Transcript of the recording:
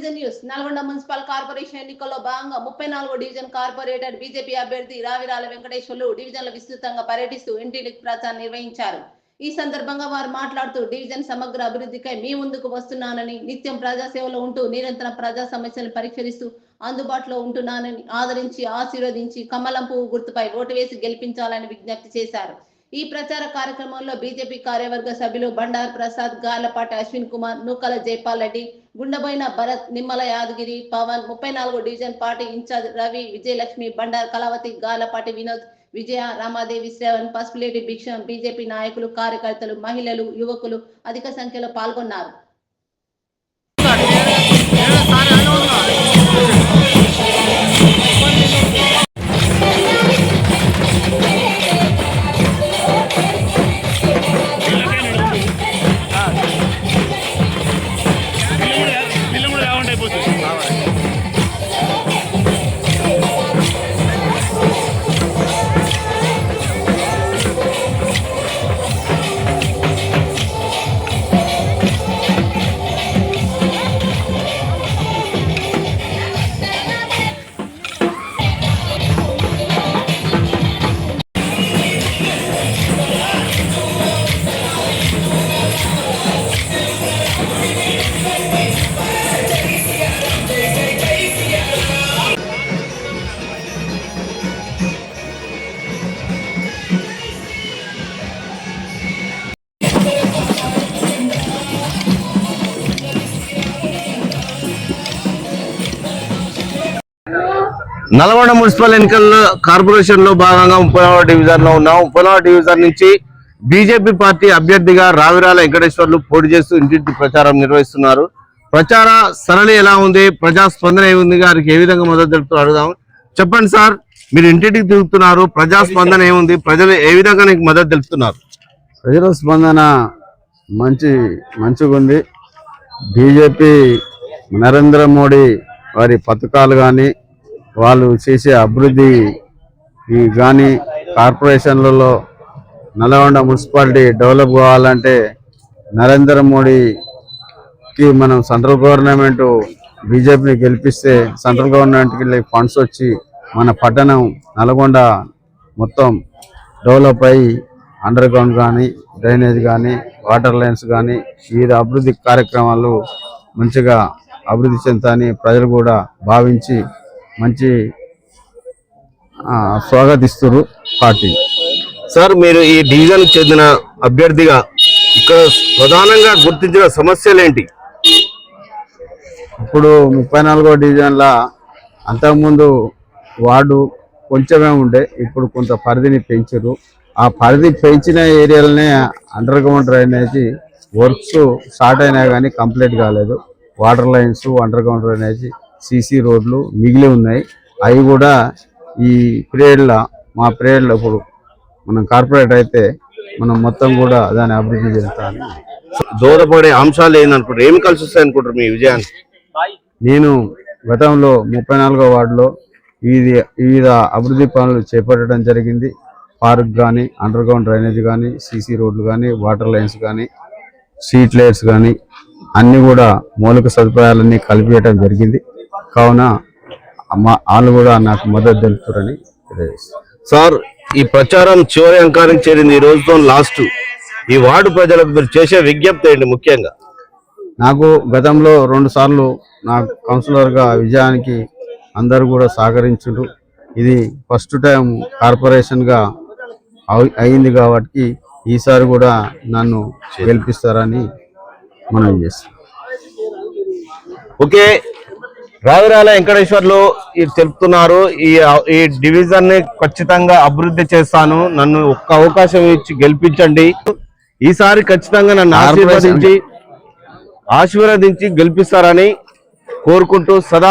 Nalgonda municipal corporation ఎన్నికల్లో భాగంగా ముప్పై నాలుగో డివిజన్ కార్పొరేటర్ బీజేపీ అభ్యర్థి రావిరాల వెంకటేశ్వర్లు డివిజన్ల విస్తృతంగా పర్యటిస్తూ ఇంటింటికి ప్రచారం నిర్వహించారు. ఈ సందర్భంగా వారు మాట్లాడుతూ డివిజన్ సమగ్ర అభివృద్ధికై మీ ముందుకు వస్తున్నానని నిత్యం ప్రజాసేవలో ఉంటూ నిరంతరం ప్రజా సమస్యలను పరిష్కరిస్తూ అందుబాటులో ఉంటున్నానని ఆదరించి ఆశీర్వదించి కమలం పువ్వు గుర్తుపై ఓటు వేసి గెలిపించాలని విజ్ఞప్తి చేశారు. ఈ ప్రచార కార్యక్రమంలో బీజేపీ కార్యవర్గ సభ్యులు బండార్ ప్రసాద్ గాలపాటి అశ్విన్ కుమార్ నూకల జైపాల్ రెడ్డి గుండబోయిన భరత్ నిమ్మల యాదగిరి పవన్ ముప్పై నాలుగు division party incharge Ravi Vijayalakshmi Bandar Kalavathi Galapati Vinod Vijaya Ramadevi Shravan Pasupuleti Bhiksham BJP నాయకులు కార్యకర్తలు మహిళలు యువకులు అధిక సంఖ్యలో పాల్గొన్నారు. నల్గొండ మున్సిపల్ ఎన్నికల్లో కార్పొరేషన్లో భాగంగా ముప్పై డివిజన్లో ఉన్నాం. ముప్పై డివిజన్ నుంచి బీజేపీ పార్టీ అభ్యర్థిగా రావిరాల వెంకటేశ్వర్లు పోటీ చేస్తూ ఇంటింటి ప్రచారం నిర్వహిస్తున్నారు. ప్రచార సరళి ఎలా ఉంది? ప్రజా స్పందన ఉంది గారికి ఏ విధంగా మద్దతు తెలుపుతారు అడుగుదాం. చెప్పండి సార్ మీరు ఇంటింటికి తిరుగుతున్నారు. ప్రజా స్పందన ఏముంది? ప్రజలు ఏ విధంగా నీకు మద్దతు తెలుపుతున్నారు? ప్రజల స్పందన మంచి మంచిగా ఉంది బీజేపీ నరేంద్ర మోడీ వారి పథకాలు కానీ వాళ్ళు చేసే అభివృద్ధి ఈ కానీ కార్పొరేషన్లలో నల్గొండ మున్సిపాలిటీ డెవలప్ కావాలంటే నరేంద్ర మోడీకి మనం సెంట్రల్ గవర్నమెంట్ బీజేపీని గెలిపిస్తే సెంట్రల్ గవర్నమెంట్కి ఫండ్స్ వచ్చి మన పట్టణం నల్గొండ మొత్తం డెవలప్ అయ్యి అండర్ గ్రౌండ్ కానీ డ్రైనేజ్ కానీ వాటర్ లైన్స్ కానీ వివిధ అభివృద్ధి కార్యక్రమాలు మంచిగా అభివృద్ధి చెందుతాయని ప్రజలు కూడా భావించి మంచి స్వాగతిస్తున్నారు పార్టీ. సార్ మీరు ఈ డివిజన్ చెందిన అభ్యర్థిగా ఇక్కడ ప్రధానంగా గుర్తించిన సమస్యలు ఏంటి ఇప్పుడు ముప్పై నాలుగో డివిజన్ల అంతకుముందు వార్డు కొంచెమే ఉండే ఇప్పుడు కొంత పరిధిని పెంచారు ఆ పరిధి పెంచిన ఏరియాలనే underground drainage works start అయినా కానీ కంప్లీట్ కాలేదు. Water lines underground drainage CC రోడ్లు మిగిలి ఉన్నాయి. అవి కూడా ఈ పీరియడ్లో మా పీరియడ్లో ఇప్పుడు మనం కార్పొరేట్ అయితే మనం మొత్తం కూడా దాన్ని అభివృద్ధి చెందుతామని దూరపడే అంశాలు ఏందనుకుంటారు ఏమి కలిసి వస్తాయి అనుకుంటారు మీ విజయానికి నేను గతంలో ముప్పై నాలుగో వార్డులో వివిధ వివిధ అభివృద్ధి పనులు చేపట్టడం జరిగింది. పార్క్ కానీ అండర్ గ్రౌండ్ డ్రైనేజ్ కానీ సీసీ రోడ్లు కానీ వాటర్ లైన్స్ కానీ స్ట్రీట్ లైట్స్ కానీ అన్ని కూడా మౌలిక సదుపాయాలన్నీ కలిపియటం జరిగింది. కావున మా వాళ్ళు కూడా నాకు మద్దతు తెలుపుతారని సార్ ఈ ప్రచారం చివరి అంకానికి చేరింది ఈ రోజుతో లాస్ట్. ఈ వార్డు ప్రజలకు మీరు చేసే విజ్ఞప్తి ఏంటి ముఖ్యంగా? నాకు గతంలో రెండు సార్లు నా కౌన్సిలర్గా విజయానికి అందరూ కూడా సహకరించారు ఇది ఫస్ట్ టైం కార్పొరేషన్గా అయి- అయింది కాబట్టి ఈసారి కూడా నన్ను గెలిపిస్తారని మనం చేస్తాం ఓకే రావిరాల వెంకటేశ్వర్లు ఇది తెలుపుతున్నారు ఈ ఈ డివిజన్ని ఖచ్చితంగా అభివృద్ధి చేస్తాను. నన్ను ఒక్క అవకాశం ఇచ్చి గెలిపించండి. ఈసారి ఖచ్చితంగా నన్ను ఆశీర్వదించి ఆశీర్వదించి గెలిపిస్తారని కోరుకుంటూ సదా